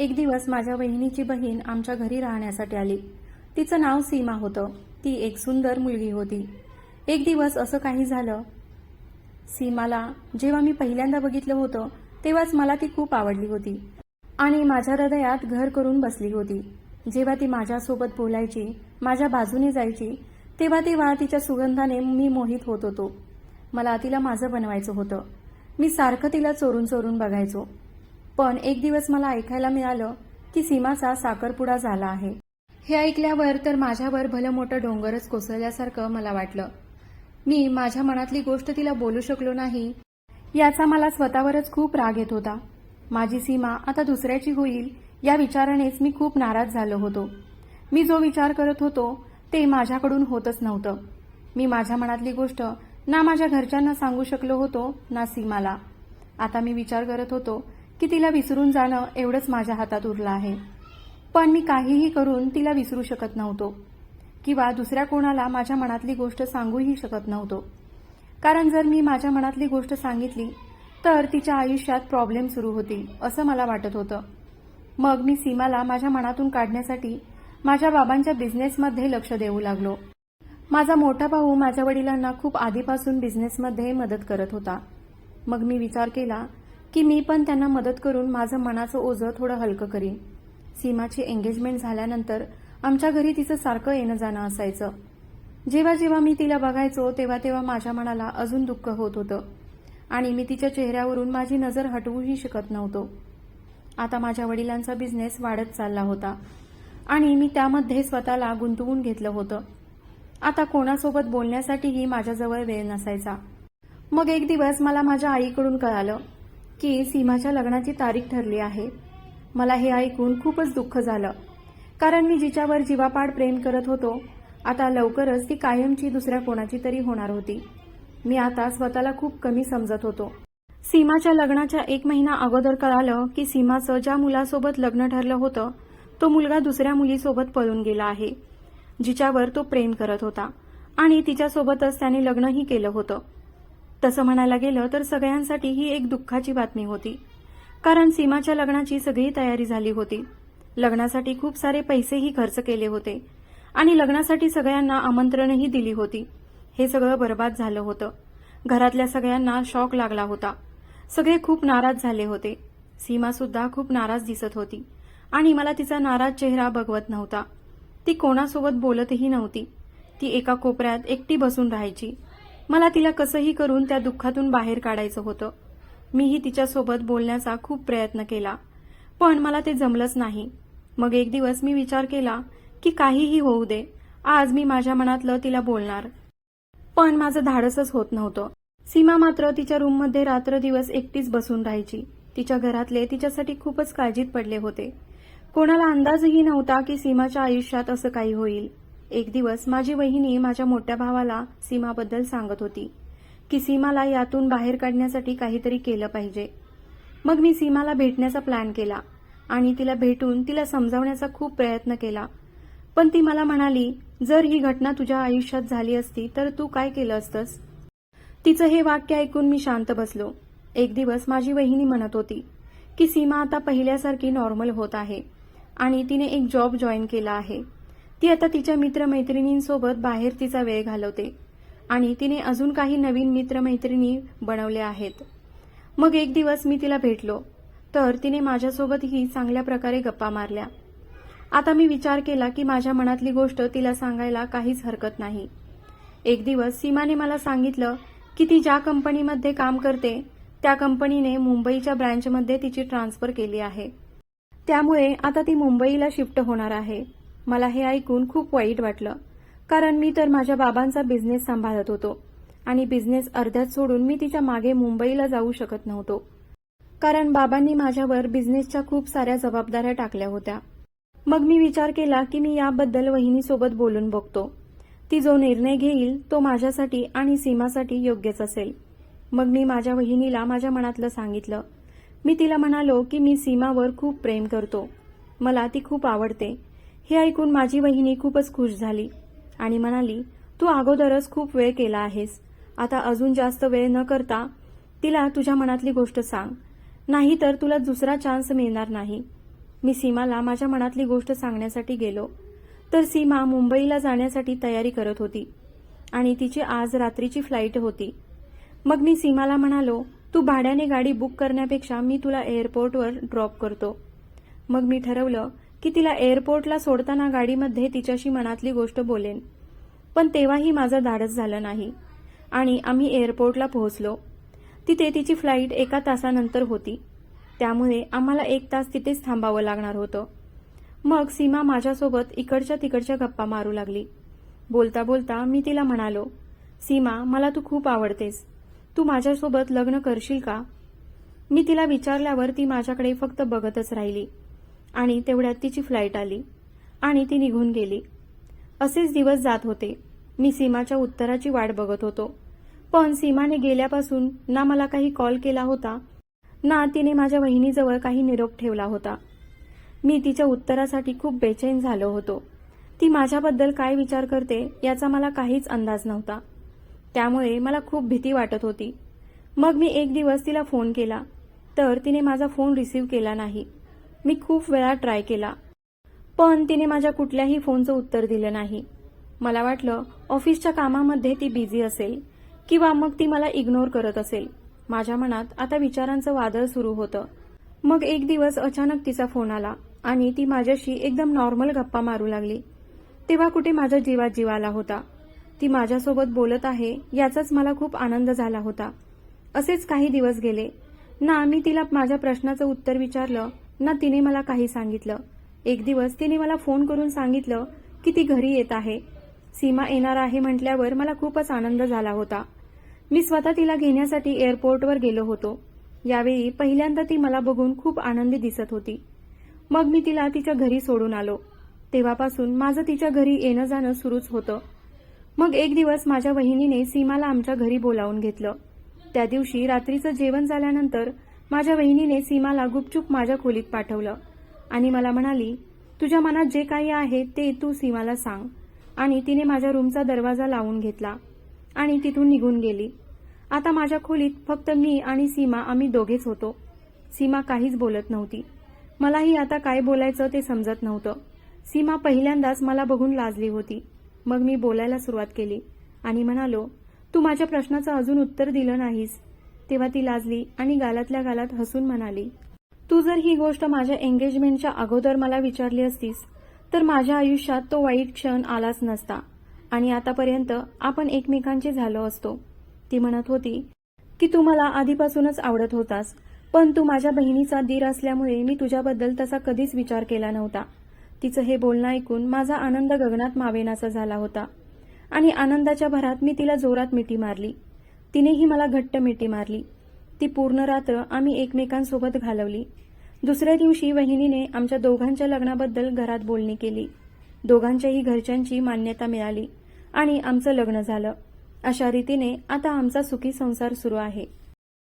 एक दिवस माझ्या बहिणीची बहीण आमच्या घरी राहण्यासाठी आली. तिचं नाव सीमा होतं. ती एक सुंदर मुलगी होती. एक दिवस असं काही झालं. सीमाला जेव्हा मी पहिल्यांदा बघितलं होतं तेव्हाच मला ती खूप आवडली होती. आणि माझ्या हृदयात घर करून बसली होती. जेव्हा ती माझ्यासोबत बोलायची माझ्या बाजूने जायची तेव्हा तेव्हा तिच्या सुगंधाने मी मोहित होत होतो. मला तिला माझं बनवायचं होतं. मी सारखं तिला चोरून चोरून बघायचो. पण एक दिवस मला ऐकायला मिळालं की सीमाचा साखरपुडा झाला आहे. हे ऐकल्यावर तर माझ्यावर भलं मोठं डोंगरच कोसळल्यासारखं मला वाटलं. मी माझ्या मनातली गोष्ट तिला बोलू शकलो नाही. याचा मला स्वतःवरच खूप राग येत होता. माझी सीमा आता दुसऱ्याची होईल या विचारानेच मी खूप नाराज झालो होतो. मी जो विचार करत होतो ते माझ्याकडून होतच नव्हतं. मी माझ्या मनातली गोष्ट ना माझ्या घरच्यांना सांगू शकलो होतो ना सीमाला. आता मी विचार करत होतो की तिला विसरून जाणं एवढंच माझ्या हातात उरलं आहे. पण मी काहीही करून तिला विसरू शकत नव्हतो. किंवा दुसऱ्या कोणाला माझ्या मनातली गोष्ट सांगूही शकत नव्हतो. कारण जर मी माझ्या मनातली गोष्ट सांगितली तर तिच्या आयुष्यात प्रॉब्लेम सुरू होतील असं मला वाटत होतं. मग मी सीमाला माझ्या मनातून काढण्यासाठी माझ्या बाबांच्या बिझनेसमध्ये लक्ष देऊ लागलो. माझा मोठा भाऊ माझ्या वडिलांना खूप आधीपासून बिझनेसमध्ये मदत करत होता. मग मी विचार केला की मी पण त्यांना मदत करून माझं मनाचं ओझं थोडं हलकं करीन. सीमाची एंगेजमेंट झाल्यानंतर आमच्या घरी तिचं सारखं येणं जाणं असायचं. जेव्हा जेव्हा मी तिला बघायचो तेव्हा तेव्हा माझ्या मनाला अजून दुःख होत होतं. आणि मी तिच्या चेहऱ्यावरून माझी नजर हटवूही शकत नव्हतो. आता माझ्या वडिलांचा बिझनेस वाढत चालला होता. आणि मी त्यामध्ये स्वतःला गुंतवून घेतलं होतं. आता कोणासोबत बोलण्यासाठीही माझ्याजवळ वेळ नसायचा. मग एक दिवस मला माझ्या आईकडून कळालं की सीमाच्या लग्नाची तारीख ठरली आहे. मला हे ऐकून खूपच दुःख झालं. कारण मी जिच्यावर जीवापाड प्रेम करत होतो आता लवकरच ती कायमची दुसऱ्या कोणाची तरी होणार होती. मी आता स्वतःला खूप कमी समजत होतो. सीमाच्या लग्नाच्या एक महिना अगोदर कळालं की सीमाचं ज्या मुलासोबत लग्न ठरलं होतं तो मुलगा दुसऱ्या मुलीसोबत पळून गेला आहे जिच्यावर तो प्रेम करत होता. आणि तिच्यासोबतच त्याने लग्नही केलं होतं. तसं म्हणायला गेलं तर सगळ्यांसाठी ही एक दुःखाची बातमी होती. कारण सीमाच्या लग्नाची सगळी तयारी झाली होती. लग्नासाठी खूप सारे पैसेही खर्च केले होते. आणि लग्नासाठी सगळ्यांना आमंत्रणही दिली होती. हे सगळं बरबाद झालं होतं. घरातल्या सगळ्यांना शॉक लागला होता. सगळे खूप नाराज झाले होते. सीमा सुद्धा खूप नाराज दिसत होती. आणि मला तिचा नाराज चेहरा बघवत नव्हता. ती कोणासोबत बोलतही नव्हती. ती एका कोपऱ्यात एकटी बसून राहायची. मला तिला कसंही करून त्या दुःखातून बाहेर काढायचं होतं. मीही तिच्यासोबत बोलण्याचा खूप प्रयत्न केला. पण मला ते जमलंच नाही. मग एक दिवस मी विचार केला की काहीही होऊ दे आज मी माझ्या मनातलं तिला बोलणार. पण माझं धाडसच होत नव्हतं. सीमा मात्र तिच्या रूममध्ये रात्र दिवस एकटीच बसून राहायची. तिच्या घरातले तिच्यासाठी खूपच काळजीत पडले होते. कोणाला अंदाजही नव्हता की सीमाच्या आयुष्यात असं काही होईल. एक दिवस माझी वहिनी माझ्या मोठ्या भावाला सीमाबद्दल सांगत होती की सीमाला यातून बाहेर काढण्यासाठी काहीतरी केलं पाहिजे. मग मी सीमाला भेटण्याचा प्लॅन केला आणि तिला भेटून तिला समजावण्याचा खूप प्रयत्न केला. पण ती मला म्हणाली जर ही घटना तुझ्या आयुष्यात झाली असती तर तू काय केलं असतंस? तिचं हे वाक्य ऐकून मी शांत बसलो. एक दिवस माझी वहिनी म्हणत होती की सीमा आता पहिल्यासारखी नॉर्मल होत आहे आणि तिने एक जॉब जॉईन केला आहे. ती आता तिच्या मित्रमैत्रिणींसोबत बाहेर तिचा वेळ घालवते. आणि तिने अजून काही नवीन मित्रमैत्रिणी बनवल्या आहेत. मग एक दिवस मी तिला भेटलो तर तिने माझ्यासोबतही चांगल्या प्रकारे गप्पा मारल्या. आता मी विचार केला की माझ्या मनातली गोष्ट तिला सांगायला काहीच हरकत नाही. एक दिवस सीमाने मला सांगितलं की ती ज्या कंपनीमध्ये काम करते त्या कंपनीने मुंबईच्या ब्रँचमध्ये तिची ट्रान्सफर केली आहे. त्यामुळे आता ती मुंबईला शिफ्ट होणार आहे. मला हे ऐकून खूप वाईट वाटलं. कारण मी तर माझ्या बाबांचा बिझनेस सांभाळत होतो. आणि बिझनेस अर्ध्यात सोडून मी तिच्यामागे मुंबईला जाऊ शकत नव्हतो. कारण बाबांनी माझ्यावर बिझनेसच्या खूप साऱ्या जबाबदाऱ्या टाकल्या होत्या. मग मी विचार केला की मी याबद्दल वहिनीसोबत बोलून बघतो. ती जो निर्णय घेईल तो माझ्यासाठी आणि सीमासाठी योग्यच असेल. मग मी माझ्या वहिनीला माझ्या मनातलं सांगितलं. मी तिला म्हणालो की मी सीमावर खूप प्रेम करतो. मला ती खूप आवडते. हे ऐकून माझी वहिनी खूपच खुश झाली आणि म्हणाली तू अगोदरच खूप वेळ केला आहेस. आता अजून जास्त वेळ न करता तिला तुझ्या मनातली गोष्ट सांग. नाहीतर तुला दुसरा चान्स मिळणार नाही. मी सीमाला माझ्या मनातली गोष्ट सांगण्यासाठी गेलो. तर सीमा मुंबईला जाण्यासाठी तयारी करत होती आणि तिची आज रात्रीची फ्लाईट होती. मग मी सीमाला म्हणालो तू भाड्याने गाडी बुक करण्यापेक्षा मी तुला एअरपोर्टवर ड्रॉप करतो. मग मी ठरवलं की तिला एअरपोर्टला सोडताना गाडीमध्ये तिच्याशी मनातली गोष्ट बोलेन. पण तेव्हाही माझं धाडस झालं नाही. आणि आम्ही एअरपोर्टला पोहोचलो. तिथे तिची फ्लाईट एका तासानंतर होती. त्यामुळे आम्हाला एक तास तिथेच थांबावं लागणार होतं. मग सीमा माझ्यासोबत इकडच्या तिकडच्या गप्पा मारू लागली. बोलता बोलता मी तिला म्हणालो सीमा मला तू खूप आवडतेस. तू माझ्यासोबत लग्न करशील का? मी तिला विचारल्यावर ती माझ्याकडे फक्त बघतच राहिली. आणि तेवढ्यात तिची फ्लाईट आली. आणि ती निघून गेली. असेच दिवस जात होते. मी सीमाच्या उत्तराची वाट बघत होतो. पण सीमाने गेल्यापासून ना मला काही कॉल केला होता ना तिने माझ्या वहिनीजवळ काही निरोप ठेवला होता. मी तिच्या उत्तरासाठी खूप बेचैन झालो होतो. ती माझ्याबद्दल काय विचार करते याचा मला काहीच अंदाज नव्हता. त्यामुळे मला खूप भीती वाटत होती. मग मी एक दिवस तिला फोन केला तर तिने माझा फोन रिसीव्ह केला नाही. मी खूप वेळा ट्राय केला. पण तिने माझ्या कुठल्याही फोनचं उत्तर दिलं नाही. मला वाटलं ऑफिसच्या कामामध्ये ती बिझी असेल किंवा मग ती मला इग्नोर करत असेल. माझ्या मनात आता विचारांचं वादळ सुरू होतं. मग एक दिवस अचानक तिचा फोन आला आणि ती माझ्याशी एकदम नॉर्मल गप्पा मारू लागली. तेव्हा कुठे माझ्या जीवात जीव आला होता. ती माझ्यासोबत बोलत आहे याचाच मला खूप आनंद झाला होता. असेच काही दिवस गेले. ना मी तिला माझ्या प्रश्नाचं उत्तर विचारलं ना तिने मला काही सांगितलं. एक दिवस तिने मला फोन करून सांगितलं की ती घरी येत आहे. सीमा येणार आहे म्हटल्यावर मला खूपच आनंद झाला होता. मी स्वतः तिला घेण्यासाठी एअरपोर्टवर गेलो होतो. यावेळी पहिल्यांदा ती मला बघून खूप आनंदी दिसत होती. मग मी तिला तिच्या घरी सोडून आलो. तेव्हापासून माझं तिच्या घरी येणं जाणं सुरूच होतं. मग एक दिवस माझ्या वहिनीने सीमाला आमच्या घरी बोलावून घेतलं. त्या दिवशी रात्रीचं जेवण झाल्यानंतर माझ्या वहिनीने सीमाला गुपचूप माझ्या खोलीत पाठवलं. आणि मला म्हणाली तुझ्या मनात जे काही आहे ते तू सीमाला सांग. आणि तिने माझ्या रूमचा दरवाजा लावून घेतला. आणि तिथून निघून गेली. आता माझ्या खोलीत फक्त मी आणि सीमा आम्ही दोघेच होतो. सीमा काहीच बोलत नव्हती. मलाही आता काय बोलायचं ते समजत नव्हतं. सीमा पहिल्यांदाच मला बघून लाजली होती. मग मी बोलायला सुरुवात केली. आणि म्हणालो तू माझ्या प्रश्नाचं अजून उत्तर दिलं नाहीस. तेव्हा ती लाजली आणि गालातल्या गालात हसून म्हणाली तू जर ही गोष्ट माझ्या एंगेजमेंटच्या अगोदर मला विचारली असतीस तर माझ्या आयुष्यात तो वाईट क्षण आलाच नसता. आणि आतापर्यंत आपण एकमेकांचे झालो असतो. ती म्हणत होती की तू मला आधीपासूनच आवडत होतास पण तू माझ्या बहिणीचा दीर असल्यामुळे मी तुझ्याबद्दल तसा कधीच विचार केला नव्हता. तिचं हे बोलणं ऐकून माझा आनंद गगनात मावेनासा झाला होता. आणि आनंदाच्या भरात मी तिला जोरात मिठी मारली. तिनेही मला घट्ट मिठी मारली. ती पूर्ण रात्र आम्ही एकमेकांसोबत घालवली. दुसऱ्या दिवशी वहिनीने आमच्या दोघांच्या लग्नाबद्दल घरात बोलणी केली. दोघांच्याही घरच्यांची मान्यता मिळाली आणि आमचं लग्न झालं. अशा रीतीने आता आमचा सुखी संसार सुरू आहे.